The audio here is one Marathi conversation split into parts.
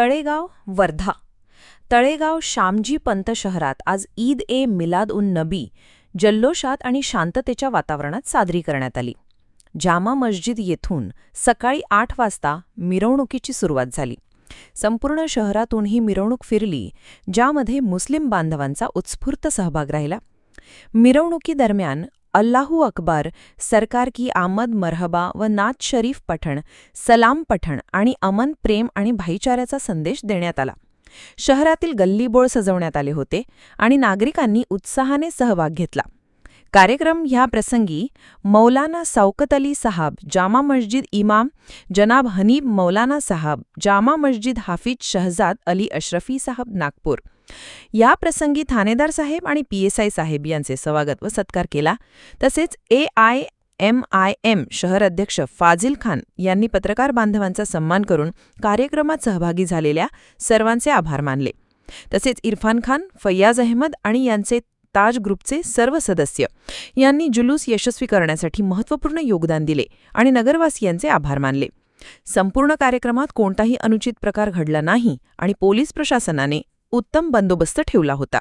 तळेगाव वर्धा. तळेगाव श्यामजी पंत शहरात आज ईद ए मिलाद उन नबी जल्लोषात आणि शांततेच्या वातावरणात साजरी करण्यात आली. जामा मस्जिद येथून सकाळी आठ वाजता मिरवणुकीची सुरुवात झाली. संपूर्ण शहरातून ही मिरवणूक फिरली ज्यामध्ये मुस्लिम बांधवांचा उत्स्फूर्त सहभाग राहिला. मिरवणुकीदरम्यान अल्लाहू अकबर सरकार की आमद मरहबा व नात शरीफ पठण सलाम पठण आणि अमन प्रेम आणि भाईचाऱ्याचा संदेश देण्यात आला. शहरातील गल्लीबोळ सजवण्यात आले होते आणि नागरिकांनी उत्साहाने सहभाग घेतला. कार्यक्रम ह्या प्रसंगी मौलाना सौकत अली साहब जामा मस्जिद इमाम जनाब हनीब मौलाना साहब जामा मस्जिद हाफिज शहजाद अली अशरफी साहब नागपूर या प्रसंगी थानेदार साहेब आणि पीएसआय साहेब यांचे स्वागत व सत्कार केला. तसेच A I M I M शहर अध्यक्ष फाजिल खान यांनी पत्रकार बांधवांचा सन्मान करून कार्यक्रमात सहभागी झालेल्या सर्वांचे आभार मानले. तसेच इरफान खान फैयाज अहमद आणि यांचे ताज ग्रुपचे सर्व सदस्य यांनी जुलूस यशस्वी करण्यासाठी महत्त्वपूर्ण योगदान दिले आणि नगरवासियांचे आभार मानले. संपूर्ण कार्यक्रमात कोणताही अनुचित प्रकार घडला नाही आणि पोलीस प्रशासनाने उत्तम बंदोबस्त ठेवला होता.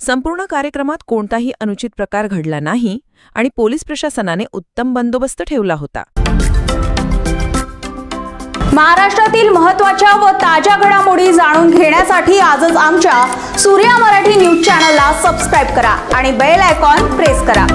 संपूर्ण कार्यक्रमात कोणताही अनुचित प्रकार घडला नाही आणि पोलीस प्रशासनाने उत्तम बंदोबस्त ठेवला होता. महाराष्ट्रातील महत्त्वाच्या व ताज्या घडामोडी जाणून घेण्यासाठी आजच आमच्या सूर्या मराठी न्यूज चॅनलला सबस्क्राईब करा आणि बेल आयकॉन प्रेस करा.